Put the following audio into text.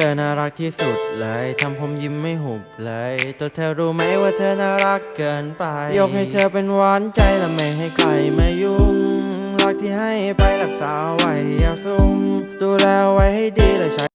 เธอน่ารักที่สุดเลยทำผมยิ้มไม่หุบเลยตัวเธอรู้ไหมว่าเธอน่ารักเกินไป ยกให้เธอเป็นหวานใจและไม่ให้ใครมายุ่งรักที่ให้ไปรักษาไว้อย่าซุ่มดูแลไว้ให้ดีและใช้